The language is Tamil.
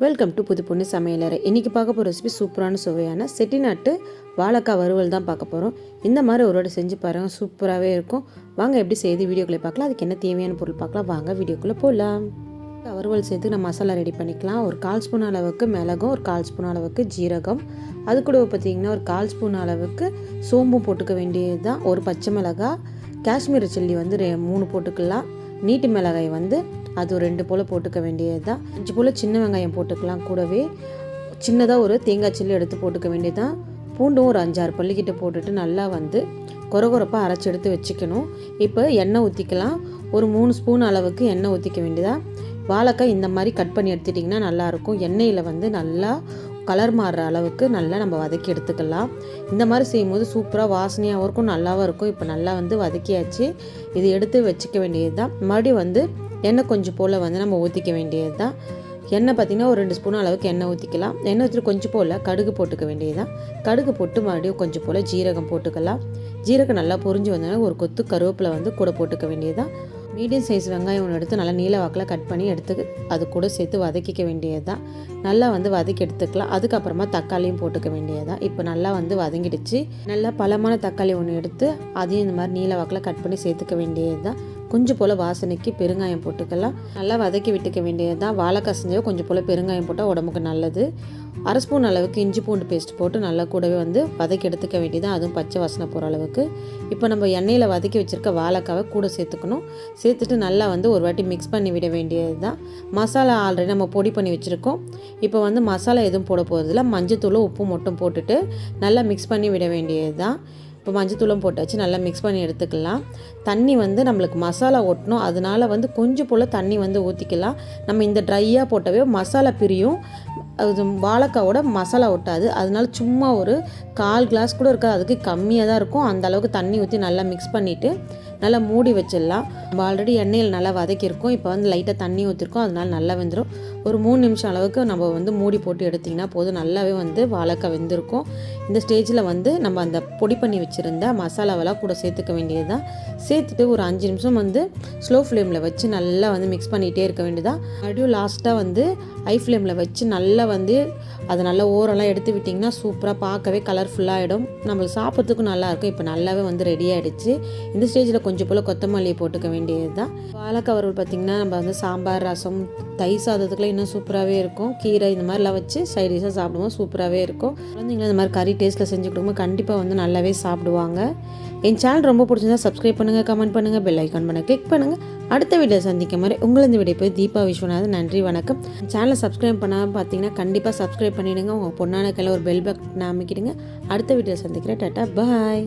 வெல்கம் டு புது பொண்ணு சமையலறை. இன்றைக்கி பார்க்க போகிற ரெசிபி சூப்பரான சுவையான செட்டிநாட்டு வாழைக்காய் வறுவல் தான் பார்க்க போகிறோம் இந்த மாதிரி ஒரு வாட்டி செஞ்சு பாருங்கள் சூப்பராகவே இருக்கும். வாங்க எப்படி செய்து வீடியோக்குள்ளே பார்க்கலாம். அதுக்கு என்ன தேவையான பொருள் பார்க்கலாம். வாங்க வீடியோக்குள்ளே போகலாம் வறுவல் சேர்த்து நம்ம மசாலா ரெடி பண்ணிக்கலாம். ஒரு கால் ஸ்பூன் அளவுக்கு மிளகும் ஒரு கால் ஸ்பூன் அளவுக்கு ஜீரகம். அது கூட பார்த்திங்கன்னா ஒரு கால் ஸ்பூன் அளவுக்கு சோம்பும் போட்டுக்க வேண்டியது தான் ஒரு பச்சை மிளகாய் காஷ்மீர் சில்லி வந்து ரெ- மூணு போட்டுக்கலாம். நீட்டு மிளகாய் வந்து அது ஒரு ரெண்டு போல் போட்டுக்க வேண்டியது தான் அஞ்சு போல் சின்ன வெங்காயம் போட்டுக்கலாம் கூடவே. சின்னதாக ஒரு தேங்காய் சில்லி எடுத்து போட்டுக்க வேண்டியது தான் பூண்டும் ஒரு அஞ்சாறு பள்ளிக்கிட்ட போட்டுட்டு நல்லா வந்து கொரகொரப்பாக அரைச்சி எடுத்து வச்சுக்கணும். இப்போ எண்ணெய் ஊற்றிக்கலாம் ஒரு மூணு ஸ்பூன் அளவுக்கு எண்ணெய் ஊற்றிக்க வேண்டியதாக வாழைக்காய் இந்த மாதிரி கட் பண்ணி எடுத்துட்டிங்கன்னா நல்லாயிருக்கும் எண்ணெயில் வந்து நல்லா கலர் மாறுற அளவுக்கு நல்லா நம்ம வதக்கி எடுத்துக்கலாம். இந்த மாதிரி செய்யும்போது சூப்பராக வாசனையாகவும் இருக்கும் நல்லாவும் இருக்கும். இப்போ நல்லா வந்து வதக்கியாச்சு. இது எடுத்து வச்சுக்க வேண்டியது தான் மறுபடியும் வந்து எண்ணெய் கொஞ்சம் போல் வந்து நம்ம ஊற்றிக்க வேண்டியது தான் எண்ணெய் பார்த்திங்கன்னா ஒரு ரெண்டு ஸ்பூன் அளவுக்கு எண்ணெய் ஊற்றிக்கலாம் எண்ணெய் ஊற்றிட்டு கொஞ்சம் போல் கடுகு போட்டுக்க வேண்டியது தான் கடுகு போட்டு மறுபடியும் கொஞ்சம் போல் ஜீரகம் போட்டுக்கலாம். ஜீரகம் நல்லா பொரிஞ்சு வந்தோன்னா ஒரு கொத்து கருவேப்பிலை வந்து கூட போட்டுக்க வேண்டியது தான் மீடியம் சைஸ் வெங்காயம் ஒன்று எடுத்து நல்லா நீல வாக்கில் கட் பண்ணி எடுத்து அது கூட சேர்த்து வதக்கிக்க வேண்டியது தான் நல்லா வந்து வதக்கி எடுத்துக்கலாம். அதுக்கப்புறமா தக்காளியும் போட்டுக்க வேண்டியது தான் இப்போ நல்லா வந்து வதங்கிடுச்சு. நல்லா பழமான தக்காளி ஒன்று எடுத்து அதையும் இந்த மாதிரி நீல வாக்கில் கட் பண்ணி சேர்த்துக்க வேண்டியது தான் கொஞ்சம் போல் வாசனைக்கு பெருங்காயம் போட்டுக்கலாம். நல்லா வதக்கி விட்டுக்க வேண்டியது தான் வாழைக்காய் செஞ்சால் கொஞ்சம் போல் பெருங்காயம் போட்டால் உடம்புக்கு நல்லது. அரை ஸ்பூன் அளவுக்கு இஞ்சி பூண்டு பேஸ்ட் போட்டு நல்லா கூடவே வந்து வதக்கி எடுத்துக்க வேண்டியது அதுவும் பச்சை வாசனை போகிற அளவுக்கு. இப்போ நம்ம எண்ணெயில் வதக்கி வச்சுருக்க வாழைக்காவை கூட சேர்த்துக்கணும். சேர்த்துட்டு நல்லா வந்து ஒரு வாட்டி மிக்ஸ் பண்ணி விட வேண்டியது தான் மசாலா ஆல்ரெடி நம்ம பொடி பண்ணி வச்சுருக்கோம். இப்போ வந்து மசாலா எதுவும் போட போகிறதில்ல மஞ்சத்தூளும் உப்பு மட்டும் போட்டுட்டு நல்லா மிக்ஸ் பண்ணி விட வேண்டியது தான் இப்போ மஞ்சத்தூளும் போட்டாச்சு நல்லா மிக்ஸ் பண்ணி எடுத்துக்கலாம். தண்ணி வந்து நம்மளுக்கு மசாலா ஒட்டணும். அதனால வந்து கொஞ்சம் போல் தண்ணி வந்து ஊற்றிக்கலாம் நம்ம இந்த ட்ரையாக போட்டவே மசாலா பிரியும். அது வாழைக்காவோட மசாலா ஒட்டாது. அதனால சும்மா ஒரு கால் கிளாஸ் கூட இருக்காது. அதுக்கு கம்மியாக தான் இருக்கும். அந்த அளவுக்கு தண்ணி ஊற்றி நல்லா மிக்ஸ் பண்ணிவிட்டு நல்லா மூடி வச்சிடலாம். நம்ம ஆல்ரெடி எண்ணெயில் நல்லா வதக்கியிருக்கோம். இப்போ வந்து லைட்டாக தண்ணி ஊற்றிருக்கோம் அதனால நல்லா வெந்துடும் ஒரு மூணு நிமிஷம் அளவுக்கு நம்ம வந்து மூடி போட்டு எடுத்திங்கன்னா போதும். நல்லாவே வந்து வாழைக்காய் வெந்திருக்கும். இந்த ஸ்டேஜில் வந்து நம்ம அந்த பொடி பண்ணி வச்சுருந்த மசாலாவெல்லாம் கூட சேர்த்துக்க வேண்டியது தான் சேர்த்துட்டு ஒரு அஞ்சு நிமிஷம் வந்து ஸ்லோ ஃப்ளேமில் வச்சு நல்லா வந்து மிக்ஸ் பண்ணிகிட்டே இருக்க வேண்டியதான் மறுபடியும் லாஸ்ட்டாக வந்து ஹை ஃப்ளேமில் வச்சு நல்லா வந்து அதை நல்லா ஓரெல்லாம் எடுத்து விட்டிங்கன்னா சூப்பராக பார்க்கவே கலர்ஃபுல்லாகிடும் நம்மளுக்கு சாப்பிட்றதுக்கும் நல்லாயிருக்கும் இப்போ நல்லாவே வந்து ரெடி ஆகிடுச்சு இந்த ஸ்டேஜில் கொஞ்சம் கொஞ்சம் போல் கொத்தமல்லி போட்டுக்க வேண்டியது தான் வாழைக்காய் வறுவல் பார்த்திங்கன்னா நம்ம வந்து சாம்பார் ரசம் தயிர் சாதத்துக்குலாம் இன்னும் சூப்பராகவே இருக்கும். கீரை இந்த மாதிரிலாம் வச்சு சைட் டிஷ்ஷாக சாப்பிடுவோம் சூப்பராகவே இருக்கும். குழந்தைங்களும் இந்த மாதிரி கறி டேஸ்ட்டில் செஞ்சு கொடுக்கும்போது கண்டிப்பாக வந்து நல்லாவே சாப்பிடுவாங்க. என் சேனல் ரொம்ப பிடிச்சிருந்தா சப்ஸ்கிரைப் பண்ணுங்கள் கமெண்ட் பண்ணுங்கள் பெல் ஐக்கான் பண்ண கிளிக் பண்ணுங்கள் அடுத்த வீடியோ சந்திக்க மாதிரி உங்களை இந்த வீடியோ போய் தீபா விஸ்வநாதன் நன்றி வணக்கம். சேனலை சப்ஸ்கிரைப் பண்ணாமல் பார்த்தீங்கன்னா கண்டிப்பாக சப்ஸ்கிரைப் பண்ணிவிடுங்க உங்கள் பொண்ணான கையில் ஒரு பெல் பட்டன் அமைக்கிடுங்க. அடுத்த வீடியோ சந்திக்கிறேன். டாட்டா பாய்